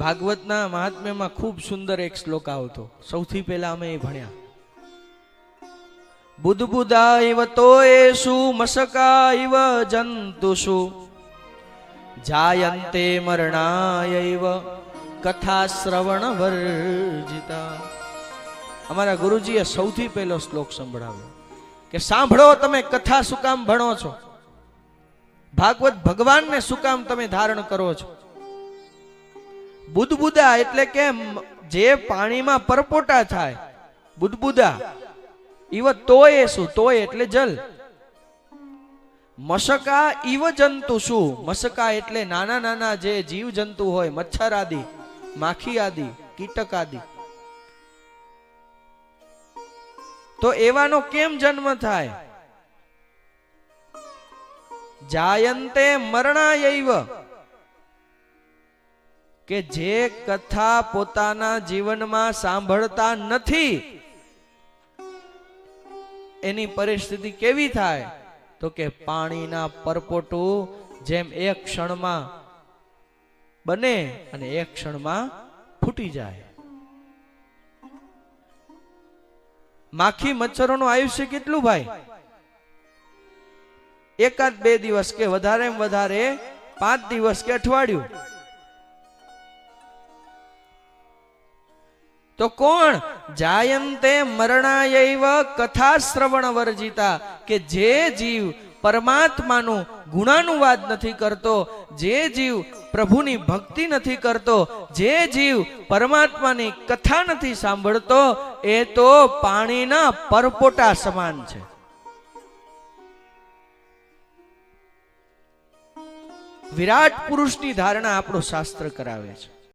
ભાગવતના મહાત્મ્યમાં ખૂબ સુંદર એક શ્લોક આવતો. સૌથી પહેલા અમે એ ભણ્યા. બુદ્ધબુદા ઇવ તોયેષુ મસકા ઇવ જંતુષુ, જાયંતે મરણાય ઇવ કથા શ્રવણ વર્જિતા અમારા ગુરુજીએ સૌથી પહેલો શ્લોક સંભળાવ્યો કે સાંભળો તમે કથા શું ભણો છો? ભાગવત ભગવાનને શું કામ તમે ધારણ કરો છો? બુદબુદા એટલે કે જે પાણીમાં પરપોટા થાય બુદબુદા ઈવ તોય શું? તોય એટલે જલ. મસકા ઈવ જંતુ શું? મસકા એટલે નાના નાના જે જીવ જંતુ હોય, મચ્છર આદિ, માખી આદિ, કીટક આદિ. તો એવાનો કેમ જન્મ થાય? જાયંતે મરણાયૈવ. કે જે કથા પોતાના જીવનમાં સાંભળતા નથી, એની પરિસ્થિતિ કેવી થાય? તો કે પાણીના પરપોટું જેમ એક ક્ષણમાં બને અને એક ક્ષણમાં ફૂટી જાય. માખી મચ્છરોનું આયુષ્ય કેટલું ભાઈ? એકાદ બે દિવસ કે વધારે વધારે પાંચ દિવસ કે અઠવાડિયું. તો કોણ? જાયંતે મરણાયૈવ કથા શ્રવણ વર્જિતા કે જે જીવ પરમાત્માનું ગુણાનુવાદ નથી કરતો, જે જીવ પ્રભુની ભક્તિ નથી કરતો, જે જીવ પરમાત્માની કથા નથી સાંભળતો, એ તો પાણીના પરપોટા સમાન છે. વિરાટ પુરુષની ધારણા આપણું શાસ્ત્ર કરાવે છે.